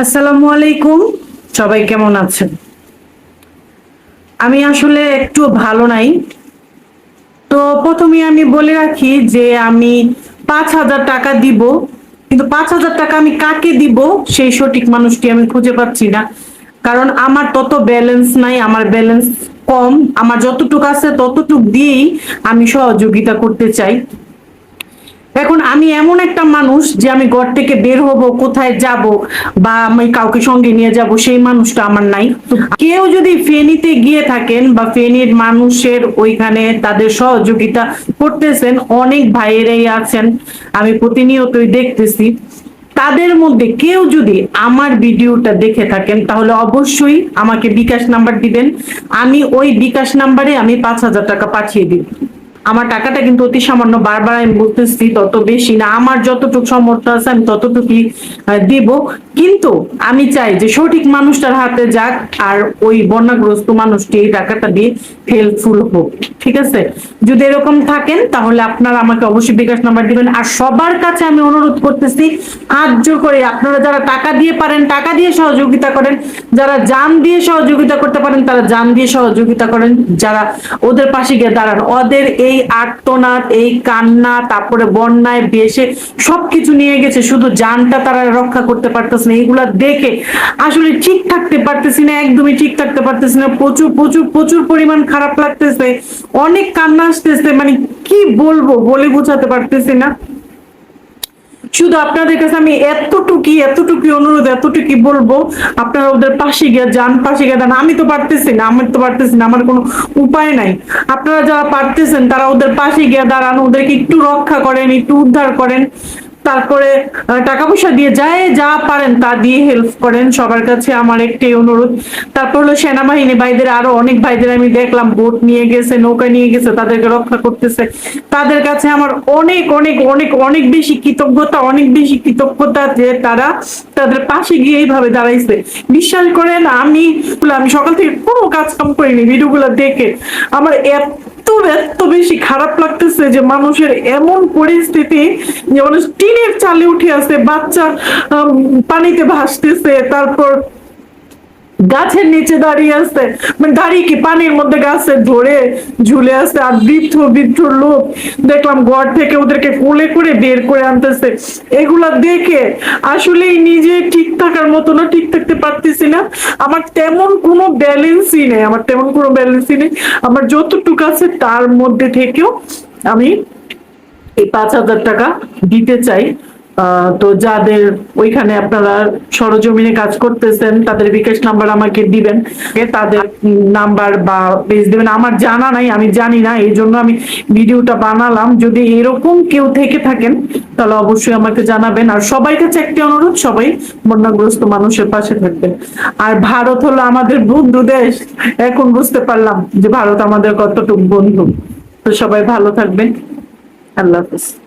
আসসালামু আলাইকুম। সবাই কেমন আছেন? আমি আসলে একটু ভালো নাই। তো প্রথমে আমি বলে রাখি যে আমি পাঁচ হাজার টাকা দিব, কিন্তু পাঁচ হাজার টাকা আমি কাকে দিব? সেই সঠিক মানুষটি আমি খুঁজে পাচ্ছি না। কারণ আমার তত ব্যালেন্স নাই, আমার ব্যালেন্স কম। আমার যতটুকু আছে ততটুক দিয়েই আমি সহযোগিতা করতে চাই। এখন আমি এমন একটা মানুষ যে আমি ঘর থেকে বের হব, কোথায় যাব বা আমি কাউকে সঙ্গে নিয়ে যাব, সেই মানুষটা আমার নাই। কেউ যদি ফেনীতে গিয়ে থাকেন বা ফেনীর মানুষের ওইখানে তাদের সহযোগিতা করতেছেন, অনেক ভাইয়েরাই আছেন, আমি প্রতিনিয়তই দেখতেছি, তাদের মধ্যে কেউ যদি আমার ভিডিওটা দেখে থাকেন, তাহলে অবশ্যই আমাকে বিকাশ নাম্বার দিবেন। আমি ওই বিকাশ নাম্বারে আমি পাঁচ হাজার টাকা পাঠিয়ে দিব। আমার টাকাটা কিন্তু অতি সামান্য, বারবার আমি বলতেছি, তত বেশি না। আমার যতটুকু সামর্থ্য আছে আমি ততটুকুই দিব। কিন্তু আমি চাই যে সঠিক মানুষটার হাতে যাক আর ওই বন্যাগ্রস্ত মানুষটি এই টাকাটা দিয়ে হেল্পফুল হোক। ঠিক আছে? যদি এরকম থাকেন, তাহলে আপনারা আমাকে অবশ্যই বিকাশ নাম্বার দিবেন। আর সবার কাছে আমি অনুরোধ করতেছি, হাত জোর করে আপনারা যারা টাকা দিয়ে পারেন, টাকা দিয়ে সহযোগিতা করেন, যারা যান দিয়ে সহযোগিতা করতে পারেন, তারা যান দিয়ে সহযোগিতা করেন। যারা ওদের পাশে গিয়ে দাঁড়ান, ওদের এই আর্তনাদ, এই কান্না, তারপরে বন্যায় বেশে সবকিছু নিয়ে গেছে, শুধু জানটা তারা রক্ষা করতে পারতেছে না এইগুলা দেখে আসলে ঠিক থাকতে পারতেছি না, একদমই ঠিক থাকতে পারতেছি না, প্রচুর প্রচুর প্রচুর পরিমাণ খারাপ লাগতেছে, অনেক কান্না আসতেছে মানে কি বলব বলে বোঝাতে পারতেছি না। শুধু আপনাদের কাছে আমি এতটুকি এতটুকি অনুরোধ এতটুকু বলব, আপনারা ওদের পাশে গিয়ে যান, পাশে গিয়ে দাঁড়ান। আমি তো পারতেছি না, আমি তো পারতেছি না, আমার কোনো উপায় নাই। আপনারা যারা পারতেছেন, তারা ওদের পাশে গিয়ে দাঁড়ান, ওদেরকে একটু রক্ষা করেন, একটু উদ্ধার করেন। তারপরে টাকা পয়সা দিয়ে যায় যা পারেন তা দিয়ে হেল্প করেন। সবার কাছে আমার একটাই অনুরোধ। তারপর হলো সেনাবাহিনী ভাইদের, আরও অনেক ভাইদের আমি দেখলাম, বোট নিয়ে গেছে, নৌকা নিয়ে গেছে, তাদেরকে রক্ষা করতেছে। তাদের কাছে আমার অনেক অনেক অনেক অনেক বেশি কৃতজ্ঞতা, অনেক বেশি কৃতজ্ঞতা যে তারা তাদের পাশে গিয়ে এইভাবে দাঁড়াইছে। বিশ্বাস করেন, আমি আমি সকাল থেকে কোনো কাজ কাম করিনি, ভিডিওগুলো দেখে। আমার এত এত বেশি খারাপ লাগতেছে যে মানুষের এমন পরিস্থিতি যে মানুষ টিনের চালে উঠে আছে, বাচ্চা পানিতে ভাসতেছে, তারপর গাছের নিচে দাঁড়িয়ে আছে। মানে দাঁড়িয়ে কি পানির মধ্যে গাছে ধরে ঝুলে আছে আর বৃদ্ধ বৃদ্ধ লোক দেখলাম ঘর থেকে ওদেরকে কোলে করে বের করে আনতেছে। এগুলা দেখে আসলেই নিজে ঠিক থাকার মতো না, ঠিক থাকতে পারতেছি না। আমার তেমন কোনো ব্যালেন্সই নেই, আমার তেমন কোনো ব্যালেন্সই নেই। আমার যতটুকু আছে তার মধ্যে থেকেও আমি এই পাঁচ হাজার টাকা দিতে চাই। তো যাদের ওইখানে আপনারা সরজমিনে কাজ করতেছেন, তাদের বিকাশ নাম্বার আমাকে দিবেন। তাদের নাম্বার বা পেজ দিবেন। আমার জানা নাই, আমি জানি না, এই জন্য আমি ভিডিওটা বানালাম। যদি এরকম কেউ থেকে থাকেন, তাহলে অবশ্যই আমাকে জানাবেন। আর সবাই কাছে একটি অনুরোধ, সবাই বন্যাগ্রস্ত মানুষের পাশে থাকবেন। আর ভারত হলো আমাদের বন্ধু দেশ। এখন বুঝতে পারলাম যে ভারত আমাদের কতটুকু বন্ধু। তো সবাই ভালো থাকবেন। আল্লাহ হাফিজ।